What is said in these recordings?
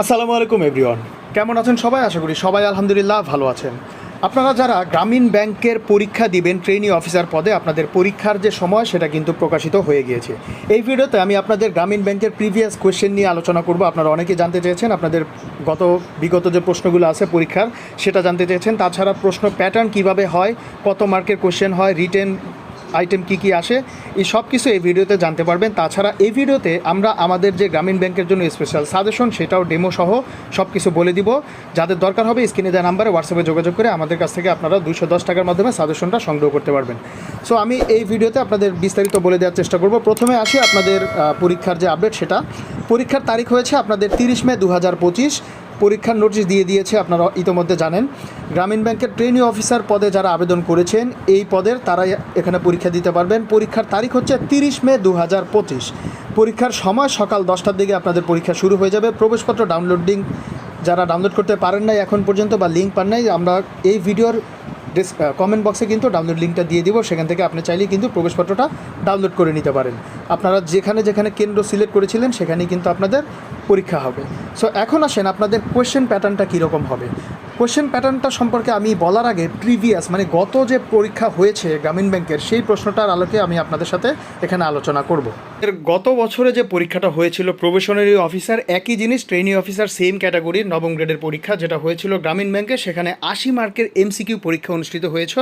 আসসালামু আলাইকুম, এভরিওয়ান। কেমন আছেন সবাই? আশা করি সবাই আলহামদুলিল্লাহ ভালো আছেন। আপনারা যারা গ্রামীণ ব্যাংকের পরীক্ষা দিবেন ট্রেনি অফিসার পদে আপনাদের পরীক্ষার যে সময়, সেটা কিন্তু প্রকাশিত হয়ে গিয়েছে। এই ভিডিওতে আমি আপনাদের গ্রামীণ ব্যাংকের প্রিভিয়াস কোয়েশ্চেন নিয়ে আলোচনা করব। আপনারা অনেকে জানতে চেয়েছেন, আপনাদের গত, বিগত যে প্রশ্নগুলো আছে পরীক্ষার, সেটা জানতে চেয়েছেন। তাছাড়া প্রশ্ন প্যাটার্ন কীভাবে হয়, কত মার্কের কোয়েশ্চেন হয় রিটেন আইটেম কি কি আসে, এই সব কিছু এই ভিডিওতে জানতে পারবেন। তাছাড়া এই ভিডিওতে আমরা আমাদের যে গ্রামীণ ব্যাংকের জন্য স্পেশাল সাজেশন সেটাও ডেমো সহ সব কিছু বলে দিব। যাদের দরকার হবে স্ক্রিনে দেওয়া নাম্বারে হোয়াটসঅ্যাপে যোগাযোগ করে আমাদের কাছ থেকে আপনারা দুশো দশ টাকার মাধ্যমে সাজেশনটা সংগ্রহ করতে পারবেন। সো আমি এই ভিডিওতে আপনাদের বিস্তারিত বলে দেওয়ার চেষ্টা করব। প্রথমে আসি আপনাদের পরীক্ষার যে আপডেট সেটা। পরীক্ষার তারিখ হয়েছে আপনাদের তিরিশ মে দু হাজার পঁচিশ। পরীক্ষার নোটিশ দিয়ে দিয়েছে, আপনারা ইতিমধ্যে জানেন। গ্রামীণ ব্যাংকের ট্রেনি অফিসার পদে যারা আবেদন করেছেন, এই পদের তারাই এখানে পরীক্ষা দিতে পারবেন। পরীক্ষার তারিখ হচ্ছে তিরিশ মে দু হাজার পঁচিশ। পরীক্ষার সময় সকাল দশটার দিকে আপনাদের পরীক্ষা শুরু হয়ে যাবে। প্রবেশপত্র ডাউনলোডিং যারা ডাউনলোড করতে পারেন নাই এখন পর্যন্ত বা লিঙ্ক পান নাই, আমরা এই ভিডিওর কমেন্ট বক্সে কিন্তু ডাউনলোড লিঙ্কটা দিয়ে দিব, সেখান থেকে আপনি চাইলেই কিন্তু প্রবেশপত্রটা ডাউনলোড করে নিতে পারেন। আপনারা যেখানে যেখানে কেন্দ্র সিলেক্ট করেছিলেন, সেখানেই কিন্তু আপনাদের পরীক্ষা হবে। সো এখন আসেন আপনাদের কোয়েশ্চেন প্যাটার্নটা কীরকম হবে? কোয়েশ্চেন প্যাটার্নটা সম্পর্কে আমি বলার আগে প্রিভিয়াস মানে গত যে পরীক্ষা হয়েছে গ্রামীণ ব্যাংকের, সেই প্রশ্নটার আলোকে আমি আপনাদের সাথে এখানে আলোচনা করব। এর গত বছরে যে পরীক্ষাটা হয়েছিল প্রবেশনারি অফিসার একই জিনিস ট্রেনি অফিসার সেম ক্যাটাগরির নবম গ্রেডের পরীক্ষা যেটা হয়েছিল গ্রামীণ ব্যাংকে, সেখানে আশি মার্কের এমসিকিউ পরীক্ষা অনুষ্ঠিত হয়েছে।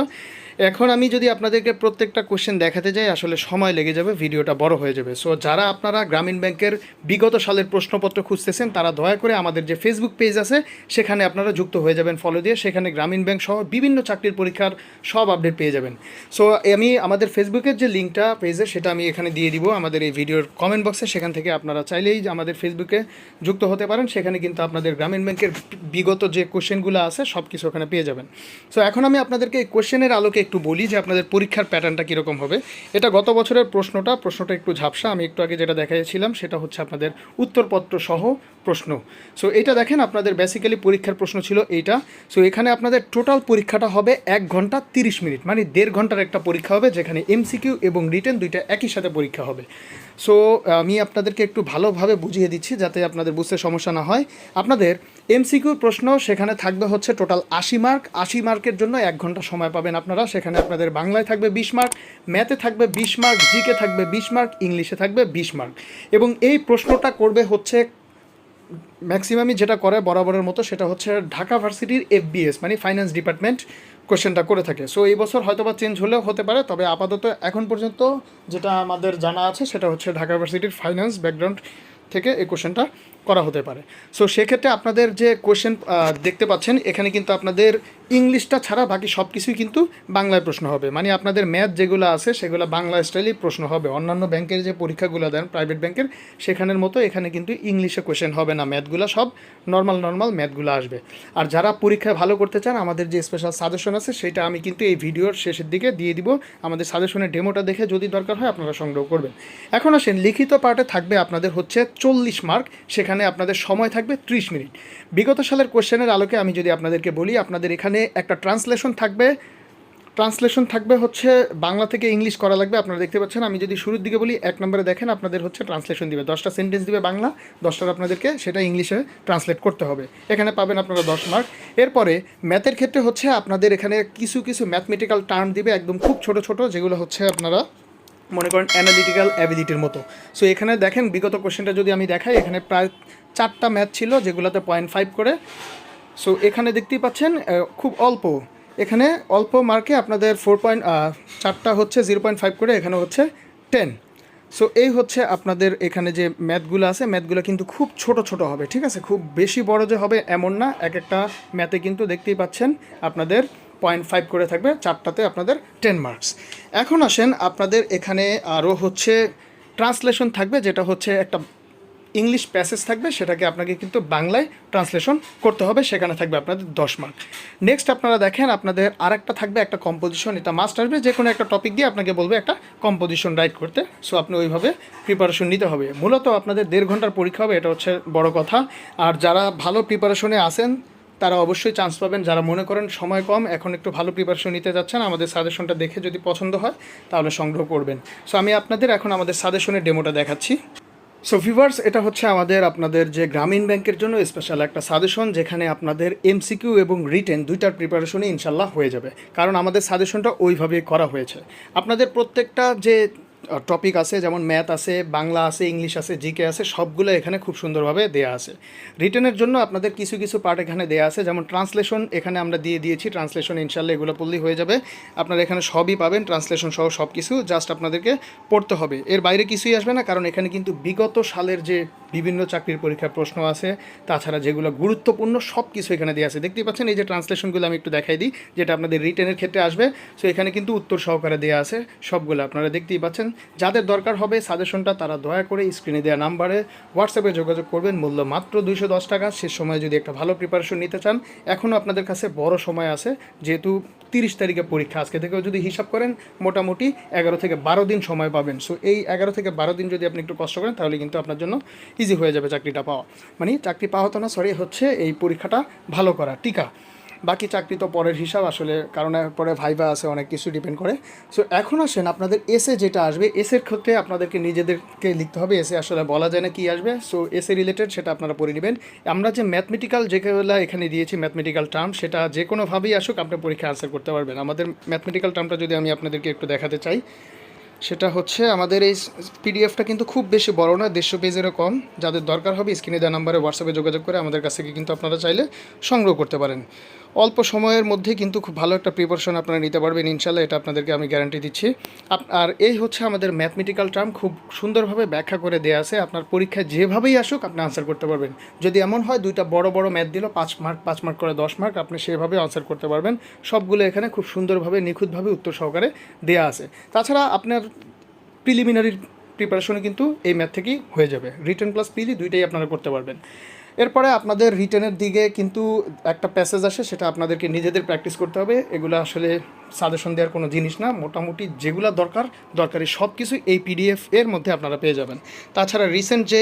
এখন আমি যদি আপনাদেরকে প্রত্যেকটা কোশ্চেন দেখাতে যাই, আসলে সময় লেগে যাবে, ভিডিওটা বড় হয়ে যাবে। সো যারা আপনারা গ্রামীণ ব্যাংকের বিগত সালের প্রশ্নপত্র খুঁজতেছেন, তারা দয়া করে আমাদের যে ফেসবুক পেজ আছে, সেখানে আপনারা যুক্ত হয়ে যাবেন ফলো দিয়ে। সেখানে গ্রামীণ ব্যাংক সহ বিভিন্ন চাকরির পরীক্ষার সব আপডেট পেয়ে যাবেন। সো আমি আমাদের ফেসবুকের যে লিঙ্কটা পেজে সেটা আমি এখানে দিয়ে দিব। আমাদের এই ভিডিওর কমেন্ট বক্সে সেখান থেকে আপনারা চাইলেই আমাদের ফেসবুকে যুক্ত হতে পারেন। সেখানে কিন্তু আপনাদের গ্রামীণ ব্যাংকের বিগত যে কোশ্চেনগুলো আছে সব কিছু ওখানে পেয়ে যাবেন। সো এখন আমি আপনাদেরকে এই কোশ্চেনের আলোকে একটু বলি যে আপনাদের পরীক্ষার প্যাটার্নটা কীরকম হবে। এটা গত বছরের প্রশ্নটা প্রশ্নটা একটু ঝাপসা, আমি একটু আগে যেটা দেখাইছিলাম সেটা হচ্ছে আপনাদের উত্তরপত্র সহ প্রশ্ন। সো এটা দেখেন, আপনাদের বেসিক্যালি পরীক্ষার প্রশ্ন ছিল এইটা। সো এখানে আপনাদের টোটাল পরীক্ষাটা হবে এক ঘণ্টা তিরিশ মিনিট মানে দেড় ঘণ্টার একটা পরীক্ষা হবে, যেখানে এমসিকিউ এবং রিটেন দুইটা একই সাথে পরীক্ষা হবে। সো আমি আপনাদেরকে একটু ভালোভাবে বুঝিয়ে দিচ্ছি যাতে আপনাদের বুঝতে সমস্যা না হয়। আপনাদের এমসিকিউর প্রশ্ন সেখানে থাকবে হচ্ছে টোটাল আশি মার্ক। আশি মার্কের জন্য এক ঘণ্টা সময় পাবেন আপনারা। সেখানে আপনাদের বাংলায় থাকবে বিশ মার্ক, ম্যাথে থাকবে বিশ মার্ক, জিকে থাকবে বিশ মার্ক, ইংলিশে থাকবে বিশ মার্ক। এবং এই প্রশ্নটা করবে হচ্ছে ম্যাক্সিমামই যেটা করে বরাবরের মতো সেটা হচ্ছে ঢাকা ভার্সিটির এফবিএস মানে ফাইন্যান্স ডিপার্টমেন্ট কোশ্চেনটা করে থাকে। সো এই বছর হয়তো বা চেঞ্জ হলেও হতে পারে, তবে আপাতত এখন পর্যন্ত যেটা আমাদের জানা আছে সেটা হচ্ছে ঢাকা ভার্সিটির ফাইন্যান্স ব্যাকগ্রাউন্ড থেকে এই কোশ্চেনটা করা হতে পারে। সো সেক্ষেত্রে আপনাদের যে কোশ্চেন দেখতে পাচ্ছেন, এখানে কিন্তু আপনাদের ইংলিশটা ছাড়া বাকি সব কিছুই কিন্তু বাংলায় প্রশ্ন হবে। মানে আপনাদের ম্যাথ যেগুলো আছে, সেগুলো বাংলা স্টাইলেই প্রশ্ন হবে। অন্যান্য ব্যাংকের যে পরীক্ষাগুলো দেন, প্রাইভেট ব্যাংকের, সেখানের মতো এখানে কিন্তু ইংলিশে কোশ্চেন হবে না। ম্যাথগুলো সব নর্মাল নর্মাল ম্যাথগুলো আসবে। আর যারা পরীক্ষায় ভালো করতে চান, আমাদের যে স্পেশাল সাজেশন আছে, সেটা আমি কিন্তু এই ভিডিওর শেষের দিকে দিয়ে দিব। আমাদের সাজেশনের ডেমোটা দেখে যদি দরকার হয়, আপনারা সংগ্রহ করবেন। এখন আসেন, লিখিত পার্টে থাকবে আপনাদের হচ্ছে চল্লিশ মার্ক। সেখানে আপনাদের সময় থাকবে ত্রিশ মিনিট। বিগত সালের কোশ্চেনের আলোকে আমি যদি আপনাদেরকে বলি, আপনাদের এখানে একটা ট্রান্সলেশন থাকবে। ট্রান্সলেশন থাকবে হচ্ছে বাংলা থেকে ইংলিশ করা লাগবে, আপনারা দেখতে পাচ্ছেন। আমি যদি শুরুর দিকে বলি, এক নম্বরে দেখেন আপনাদের হচ্ছে ট্রান্সলেশন দিবে। দশটা সেন্টেন্স দিবে বাংলা, দশটার আপনাদেরকে সেটা ইংলিশে ট্রান্সলেট করতে হবে। এখানে পাবেন আপনারা দশ মার্ক এরপরে ম্যাথের ক্ষেত্রে হচ্ছে আপনাদের এখানে কিছু কিছু ম্যাথমেটিক্যাল টার্ম দিবে, একদম খুব ছোট ছোট, যেগুলো হচ্ছে আপনারা মনে করেন অ্যানালিটিক্যাল অ্যাবিলিটির মতো। সো এখানে দেখেন বিগত কোশ্চেনটা যদি আমি দেখাই, এখানে প্রায় চারটা ম্যাথ ছিল, যেগুলোতে পয়েন্ট ফাইভ করে সো এখানে দেখতেই পাচ্ছেন খুব অল্প। এখানে অল্প মার্কে আপনাদের ফোর পয়েন্ট চারটা হচ্ছে জিরো পয়েন্ট ফাইভ করে এখানে হচ্ছে টেন সো এই হচ্ছে আপনাদের এখানে যে ম্যাথগুলো আছে ম্যাথগুলো কিন্তু খুব ছোট ছোট হবে, ঠিক আছে? খুব বেশি বড় যে হবে এমন না, এক একটা ম্যাথে কিন্তু দেখতেই পাচ্ছেন আপনাদের পয়েন্ট ফাইভ করে থাকবে, চারটাতে আপনাদের টেন মার্কস এখন আসেন, আপনাদের এখানে আরও হচ্ছে ট্রান্সলেশন থাকবে, যেটা হচ্ছে একটা ইংলিশ প্যাসেজ থাকবে, সেটাকে আপনাকে কিন্তু বাংলায় ট্রান্সলেশন করতে হবে, সেখানে থাকবে আপনাদের দশ মার্ক নেক্সট আপনারা দেখেন, আপনাদের আরেকটা থাকবে, একটা কম্পোজিশন এটা মাস্ট আসবে যে কোনো একটা টপিক দিয়ে আপনাকে বলবে একটা কম্পোজিশন রাইট করতে। সো আপনি ওইভাবে প্রিপারেশন নিতে হবে। মূলত আপনাদের দেড় ঘণ্টার পরীক্ষা হবে, এটা হচ্ছে বড় কথা। আর যারা ভালো প্রিপারেশনে আসেন তারা অবশ্যই চান্স পাবেন। যারা মনে করেন সময় কম, এখন একটু ভালো প্রিপারেশন নিতে যাচ্ছেন, আমাদের সাজেশনটা দেখে যদি পছন্দ হয়, তাহলে সংগ্রহ করবেন। সো আমি আপনাদের এখন আমাদের সাজেশনের ডেমোটা দেখাচ্ছি। সো ভিভার্স এটা হচ্ছে আমাদের আপনাদের যে গ্রামীণ ব্যাংকের জন্য স্পেশাল একটা সাজেশন যেখানে আপনাদের এমসিকিউ এবং রিটেন দুইটার প্রিপারেশনই ইনশাল্লাহ হয়ে যাবে। কারণ আমাদের সাজেশনটা ওইভাবেই করা হয়েছে। আপনাদের প্রত্যেকটা যে টপিক আছে, যেমন ম্যাথ আছে, বাংলা আছে ইংলিশ আছে জিকে আছে, সবগুলো এখানে খুব সুন্দরভাবে দেয়া আছে। রিটার্নের জন্য আপনাদের কিছু কিছু পার্ট এখানে দেয়া আছে, যেমন ট্রান্সলেশন এখানে আমরা দিয়ে দিয়েছি ট্রান্সলেশন ইনশাল্লাহ এগুলো পড়লেই হয়ে যাবে। আপনারা এখানে সবই পাবেন ট্রান্সলেশন সহ সব কিছু জাস্ট আপনাদেরকে পড়তে হবে। এর বাইরে কিছুই আসবে না, কারণ এখানে কিন্তু বিগত সালের যে বিভিন্ন চাকরির পরীক্ষার প্রশ্ন আছে, তাছাড়া যেগুলো গুরুত্বপূর্ণ সব কিছু এখানে দেওয়া আছে। দেখতেই পাচ্ছেন, এই যে ট্রান্সলেশনগুলো আমি একটু দেখাই দিই, যেটা আপনাদের রিটেনের ক্ষেত্রে আসবে। সো এখানে কিন্তু উত্তর সহকারে দেওয়া আছে, সবগুলো আপনারা দেখতেই পাচ্ছেন। যাদের দরকার হবে সাজেশনটা তারা দয়া করে স্ক্রিনে দেওয়া নাম্বারে হোয়াটসঅ্যাপে যোগাযোগ করবেন। মূল্য মাত্র দুইশো দশ টাকা। শেষ সময় যদি একটা ভালো প্রিপারেশন নিতে চান এখনও আপনাদের কাছে বড় সময় আছে। যেহেতু তিরিশ তারিখে পরীক্ষা, আজকে থেকেও যদি হিসাব করেন, মোটামুটি এগারো থেকে বারো দিন সময় পাবেন। সো এই এগারো থেকে বারো দিন যদি আপনি একটু কষ্ট করেন, তাহলে কিন্তু আপনার জন্য ইজি হয়ে যাবে চাকরিটা পাওয়া। মানে চাকরি পাওয়া তো না সরি হচ্ছে এই পরীক্ষাটা ভালো করা, টিকা। বাকি চাকরি তো পরের হিসাব, আসলে কারণ পরে ভাইবা আছে, অনেক কিছু ডিপেন্ড করে। সো এখন আসেন, আপনাদের এসে যেটা আসবে এসের ক্ষেত্রে আপনাদেরকে নিজেদেরকে লিখতে হবে এসে আসলে বলা যায় না কি আসবে। সো এসে রিলেটেড সেটা আপনারা পড়ে নেবেন। আমরা যে ম্যাথমেটিক্যাল যেগুলো এখানে দিয়েছি ম্যাথমেটিক্যাল টার্ম সেটা যে কোনোভাবেই আসুক, আপনি পরীক্ষা আনসার করতে পারবেন। আমাদের ম্যাথমেটিক্যাল টার্মটা যদি আমি আপনাদেরকে একটু দেখাতে চাই, সেটা হচ্ছে আমাদের এই পিডিএফটা কিন্তু খুব বেশি বড় না, দেড়শো পেজেরও কম। যাদের দরকার হবে স্ক্রিনে দেওয়া নাম্বারে হোয়াটসঅ্যাপে যোগাযোগ করে আমাদের কাছ থেকে কিন্তু আপনারা চাইলে সংগ্রহ করতে পারেন। অল্প সময়ের মধ্যে কিন্তু খুব ভালো একটা প্রিপারেশন আপনারা নিতে পারবেন ইনশাল্লাহ এটা আপনাদেরকে আমি গ্যারান্টি দিচ্ছি। আর এই হচ্ছে আমাদের ম্যাথমেটিক্যাল টার্ম খুব সুন্দরভাবে ব্যাখ্যা করে দেওয়া আছে, আপনার পরীক্ষায় যেভাবেই আসুক আপনি আনসার করতে পারবেন। যদি এমন হয় দুইটা বড় বড় ম্যাথ দিল, পাঁচ মার্ক পাঁচ মার্ক করে দশ মার্ক আপনি সেভাবে আনসার করতে পারবেন। সবগুলো এখানে খুব সুন্দরভাবে, নিখুঁতভাবে উত্তর সহকারে দেওয়া আছে। তাছাড়া আপনার প্রিলিমিনারির প্রিপারেশনে কিন্তু এই ম্যাথ থেকেই হয়ে যাবে। রিটার্ন প্লাস প্রিলি দুইটাই আপনারা করতে পারবেন। এরপরে আপনাদের রিটার্নের দিকে কিন্তু একটা প্যাসেজ আসে, সেটা আপনাদেরকে নিজেদের প্র্যাকটিস করতে হবে। এগুলো আসলে সাজেশন দেওয়ার কোনো জিনিস না। মোটামুটি যেগুলো দরকার, দরকারি সব কিছু এই পিডিএফ এর মধ্যে আপনারা পেয়ে যাবেন। তাছাড়া রিসেন্ট যে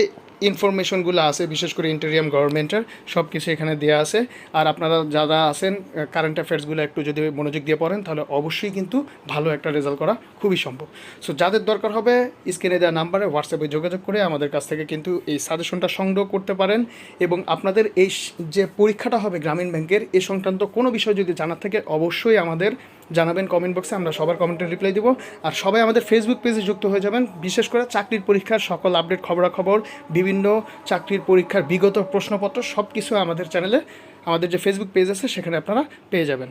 ইনফরমেশনগুলো আছে, বিশেষ করে ইন্টেরিয়াম গভর্নমেন্টের সব কিছু এখানে দেওয়া আছে। আর আপনারা যারা আছেন কারেন্ট অ্যাফেয়ার্সগুলো একটু যদি মনোযোগ দিয়ে পড়েন, তাহলে অবশ্যই কিন্তু ভালো একটা রেজাল্ট করা খুবই সম্ভব। সো যাদের দরকার হবে স্ক্রিনে দেওয়া নাম্বারে হোয়াটসঅ্যাপে যোগাযোগ করে আমাদের কাছ থেকে কিন্তু এই সাজেশনটা সংগ্রহ করতে পারেন। এবং আপনাদের এই যে পরীক্ষাটা হবে গ্রামীণ ব্যাংকের, এ সংক্রান্ত কোনো বিষয় যদি জানার থাকে, অবশ্যই আমাদের জানাবেন কমেন্ট বক্সে আমরা সবার কমেন্টের রিপ্লাই দেবো। আর সবাই আমাদের ফেসবুক পেজে যুক্ত হয়ে যাবেন। বিশেষ করে চাকরির পরীক্ষার সকল আপডেট খবরাখবর, বিভিন্ন চাকরির পরীক্ষার বিগত প্রশ্নপত্র সব কিছু আমাদের চ্যানেলে আমাদের যে ফেসবুক পেজ আছে, সেখানে আপনারা পেয়ে যাবেন।